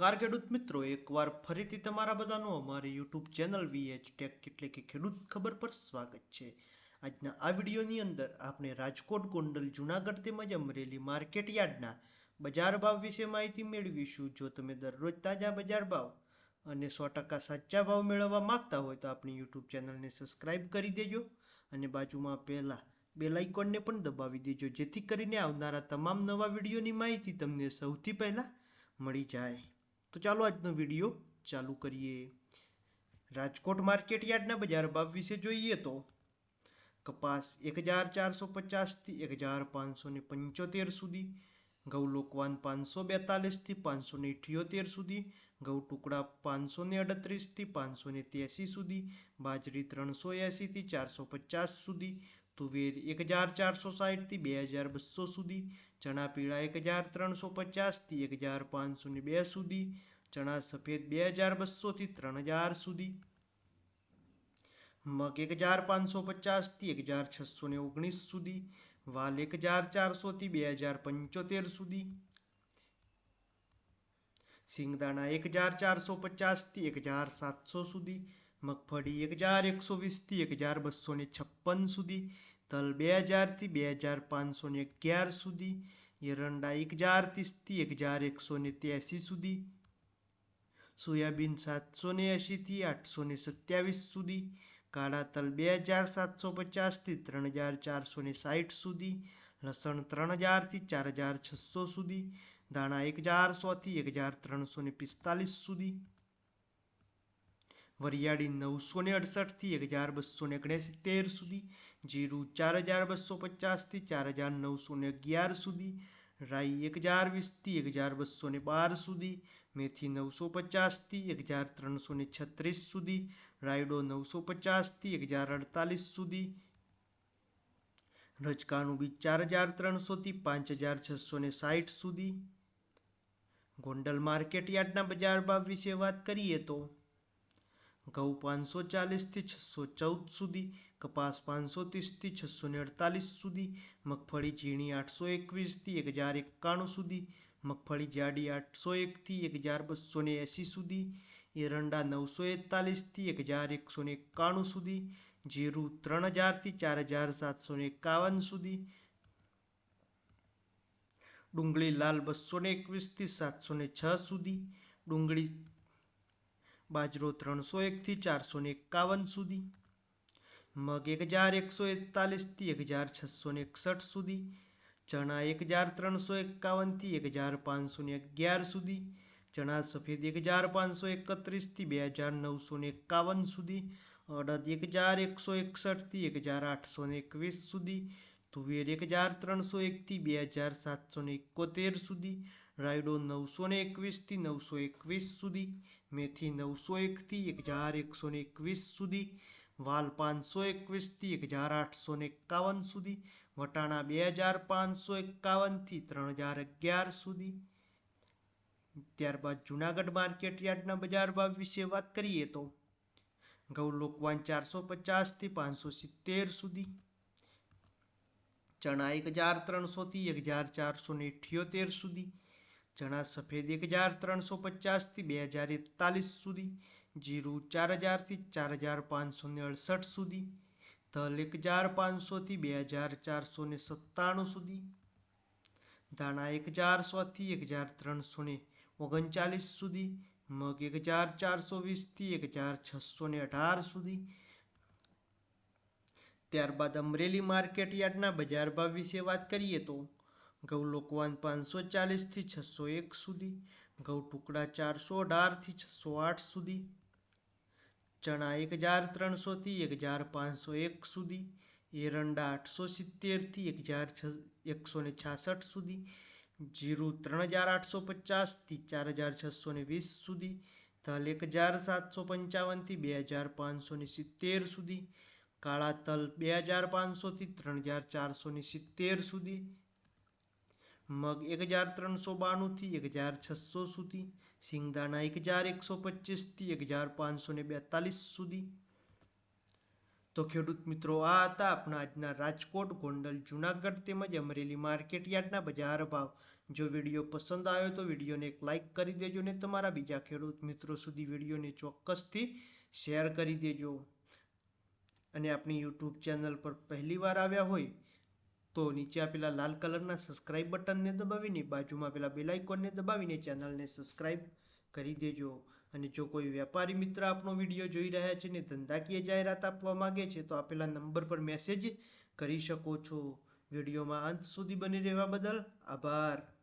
Car ખેડૂત મિત્રો, એકવાર ફરીથી તમારા બધાનું અમારી યુટ્યુબ ચેનલ વીએચ ટેક એટલે કે ખેડૂત ખબર પર સ્વાગત છે. આજના આ વિડીયોની અંદર આપણે રાજકોટ, ગોંડલ, જુનાગઢ તેમજ અમરેલી માર્કેટ યાર્ડના બજાર ભાવ વિશે માહિતી મેળવીશું. જો તમે દરરોજ તાજા બજાર ભાવ અને સો ટકા સાચા ભાવ મેળવવા માંગતા હોય તો આપણી યુટ્યુબ ચેનલને સબસ્ક્રાઈબ કરી દેજો અને બાજુમાં પહેલાં બે લાઇકોનને પણ દબાવી દેજો, જેથી કરીને આવનારા તમામ નવા વિડીયોની માહિતી તમને સૌથી પહેલાં મળી જાય. તો ચાલો આજનો વીડિયો ચાલુ કરીએ. રાજકોટ માર્કેટ યાર્ડના બજાર ભાવ વિશે જોઈએ તો કપાસ એક હજાર ચારસો પચાસથી એક હજાર પાંચસો ને પંચોતેર સુધી, ઘઉં લોકવાન પાંચસો બેતાલીસથી પાંચસો ને અઠ્યોતેર સુધી, ઘઉં ટુકડા પાંચસો ને અડત્રીસથી પાંચસો ને ત્યાસી સુધી, બાજરી ત્રણસો એંસીથી ચારસો પચાસ સુધી તુવેર એક હજાર ચારસો સાઠથી બે હજાર બસો સુધી, ચણા પીળા એક હજાર ત્રણસો પચાસથી એક હજાર પાંચસો ને બે સુધી, ચણા સફેદ બે હજાર બસોથી ત્રણ હજાર સુધી, મગ એક હજાર પાંચસો પચાસથી એક હજાર છસો ને ઓગણીસ સુધી, વાલ એક હજાર ચારસોથી બે હજાર પંચોતેર સુધી, સિંગદાણા એક હજાર ચારસો પચાસથી એક હજાર સાતસો સુધી, મગફળી એક હજાર એકસો વીસથી એક હજાર બસો ને છપ્પન સુધી તલ બે હજારથી બે હજાર પાંચસો ને અગિયાર સુધી, એરંડા એક હજાર ત્રીસથી એક હજાર એકસો ને ત્યાસી સુધી, સોયાબીન સાતસો ને એંશીથી આઠસો ને સત્યાવીસ સુધી, કાળા તલ બે હજાર સાતસો પચાસથી ત્રણ હજાર ચારસો ને સાઠ સુધી, લસણ ત્રણ હજારથી ચાર હજાર છસો સુધી દાણા એક હજાર સોથી એક હજાર ત્રણસો ને પિસ્તાલીસ સુધી, વરિયાળી નવસો ને અડસઠથી એક હજાર બસો ને ઓગણસિત્તેર સુધી જીરું ચાર હજાર બસો પચાસથી ચાર હજાર નવસો ને અગિયાર સુધી, રાઈ એક હજાર વીસથી એક હજાર બસો ને બાર સુધી, મેથી નવસો પચાસથી એક હજાર ત્રણસો ને છત્રીસ સુધી, રાયડો નવસો પચાસથી એક હજાર અડતાલીસ સુધી, રજકાનું બી ચાર હજાર ત્રણસોથી પાંચ હજાર છસો ને સાઠ સુધી. ગોંડલ માર્કેટ યાર્ડના બજાર ભાવ વિશે વાત કરીએ તો ઘઉં પાંચસો ચાલીસથી છસો ચૌદ સુધી કપાસ પાંચસો ત્રીસથી છસો ને અડતાલીસ સુધી, મગફળી ઝીણી આઠસો એકવીસથી એક હજાર એકાણું સુધી, મગફળી જાડી આઠસો એકથી એક હજાર બસો ને એંસી સુધી, એરંડા નવસો એકતાલીસથી એક હજાર એકસો ને એકાણું સુધી, જીરું ત્રણ હજારથી ચાર હજાર સાતસો ને એકાવન સુધી, ડુંગળી લાલ બસો ને એકવીસથી સાતસો ને છ સુધી, ડુંગળી બાજરો ત્રણસો એકથી ચારસો ને એકાવન સુધી, મગ એક હજાર એકસો એકતાલીસથી એક હજાર છસો ને એકસઠ સુધી, ચણા એક હજાર ત્રણસો એકાવનથી એક હજાર પાંચસો ને અગિયાર સુધી, ચણા સફેદ એક હજાર પાંચસો એકત્રીસથી બે હજાર નવસો ને એકાવન સુધી, અડદ એક હજાર એકસો એકસઠથી એક હજાર આઠસો ને એકવીસ સુધી, તુવેર એક હજાર ત્રણસો એકથી બે હજાર સાતસો ને એકોતેર સુધી રાયડો નવસો ને એકવીસથી નવસો એકવીસ સુધી, મેથી નવસો એકથી એક હજાર એકસો ને એકવીસ સુધી, વાલ પાંચસો એકવીસથી એક હજાર આઠસો ને એકાવન સુધી, વટાણા બે હજાર પાંચસો એકાવનથી ત્રણ હજાર અગિયાર સુધી. ત્યારબાદ જુનાગઢ માર્કેટ યાર્ડના બજાર ભાવ વિશે વાત કરીએ તો ઘઉં લોકવાન ચારસો પચાસથી પાંચસો સિત્તેર સુધી, ચણા એક હજાર ત્રણસોથી એક હજાર ચારસો ને અઠ્યોતેર સુધી ચણા સફેદ એક હજાર ત્રણસો પચાસથી બે હજાર એકતાલીસ સુધી, જીરું ચાર હજારથી ચાર હજાર પાંચસો ને અડસઠ સુધી તલ એક હજાર પાંચસોથી બે હજાર ચારસો ને સત્તાણું સુધી, ધાણા એક હજાર એક હજાર ત્રણસો ને ઓગણચાલીસ સુધી, મગ એક હજાર ચારસો વીસથી એક હજાર છસો ને અઢાર સુધી. ત્યારબાદ અમરેલી માર્કેટ યાર્ડના બજાર ભાવ વિશે વાત કરીએ તો ઘઉં લોકવાન પાંચસો ચાલીસથી છસો એક સુધી ઘઉં ટુકડા ચારસો અઢારથી છસો આઠ સુધી, ચણા એક હજાર ત્રણસોથી એક હજાર પાંચસો એક સુધી, એરંડા આઠસો સિત્તેરથી એક હજાર એકસો ને છાસઠ સુધી, જીરું ત્રણ હજાર આઠસો પચાસથી ચાર હજાર છસો ને વીસ સુધી, તલ એક હજાર સાતસો પંચાવનથી બે હજાર પાંચસો ને સિત્તેર સુધી, કાળા તલ બે હજાર પાંચસોથી ત્રણ હજાર ચારસો ને સિત્તેર સુધી મગ એક હજાર ત્રણસો બાણુંથી એક હજાર છસો સુધી સિંગદાણા એક હજાર એકસો પચીસથી એક હજાર પાંચસો ને બેતાલીસ સુધી. તો ખેડૂત મિત્રો, આ હતા આપણા આજના રાજકોટ, ગોંડલ, જુનાગઢ તેમજ અમરેલી માર્કેટ યાર્ડના બજાર ભાવ. જો વીડિયો પસંદ આવ્યો તો વિડીયોને એક લાઇક કરી દેજો ને તમારા બીજા ખેડૂત મિત્રો સુધી વિડીયોને ચોક્કસથી શેર કરી દેજો. અને આપણી યુટ્યુબ ચેનલ પર પહેલીવાર આવ્યા હોય તો નીચે આપેલા લાલ કલરના સબસ્ક્રાઇબ બટનને દબાવીને બાજુમાં પેલા બેલ દબાવીને ચેનલને સબસ્ક્રાઇબ કરી દેજો. અને જો કોઈ વેપારી મિત્ર આપણો વીડિયો જોઈ રહ્યા છે ને ધંધાકીય જાહેરાત આપવા માંગે છે, તો આપેલા નંબર પર મેસેજ કરી શકો છો. વિડીયોમાં અંત સુધી બની રહેવા બદલ આભાર.